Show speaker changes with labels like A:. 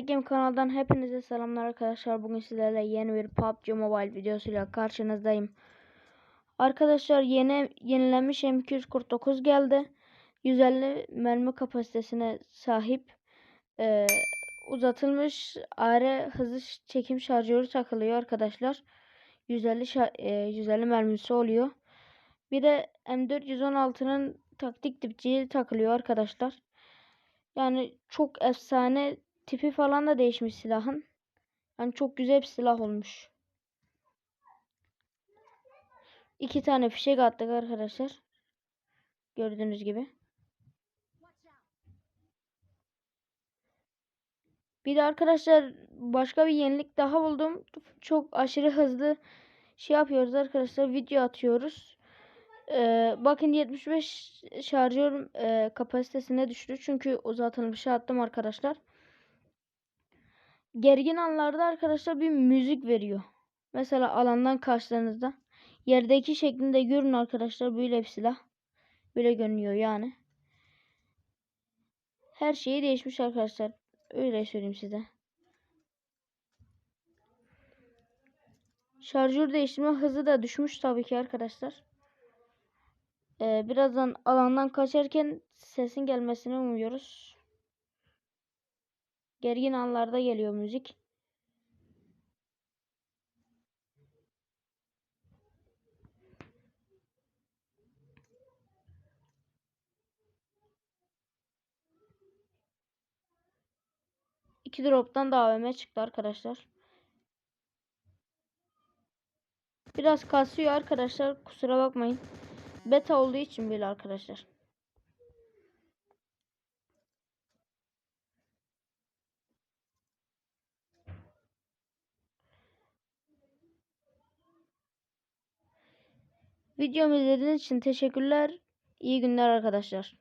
A: Game kanaldan hepinize selamlar arkadaşlar. Bugün sizlerle yeni bir PUBG Mobile videosuyla karşınızdayım. Arkadaşlar yeni yenilenmiş M249 geldi. 150 mermi kapasitesine sahip. Ee, uzatılmış AR hızlı çekim şarjörü takılıyor arkadaşlar. 150 şa- e, 150 mermisi oluyor. Bir de M416'nın taktik dipçiği takılıyor arkadaşlar. Yani çok efsane tipi falan da değişmiş silahın. Yani çok güzel bir silah olmuş. İki tane fişek attık arkadaşlar. Gördüğünüz gibi. Bir de arkadaşlar başka bir yenilik daha buldum. Çok aşırı hızlı şey yapıyoruz arkadaşlar. Video atıyoruz. Ee, bakın 75 şarjör e, kapasitesine düştü. Çünkü uzatılmışı attım arkadaşlar. Gergin anlarda arkadaşlar bir müzik veriyor. Mesela alandan karşılarınızda. Yerdeki şeklinde görün arkadaşlar. Böyle bir silah. Böyle görünüyor yani. Her şeyi değişmiş arkadaşlar. Öyle söyleyeyim size. Şarjör değiştirme hızı da düşmüş tabii ki arkadaşlar. Ee, birazdan alandan kaçarken sesin gelmesini umuyoruz. Gergin anlarda geliyor müzik. İki drop'tan da AVM çıktı arkadaşlar. Biraz kasıyor arkadaşlar. Kusura bakmayın. Beta olduğu için böyle arkadaşlar. Videomu izlediğiniz için teşekkürler. İyi günler arkadaşlar.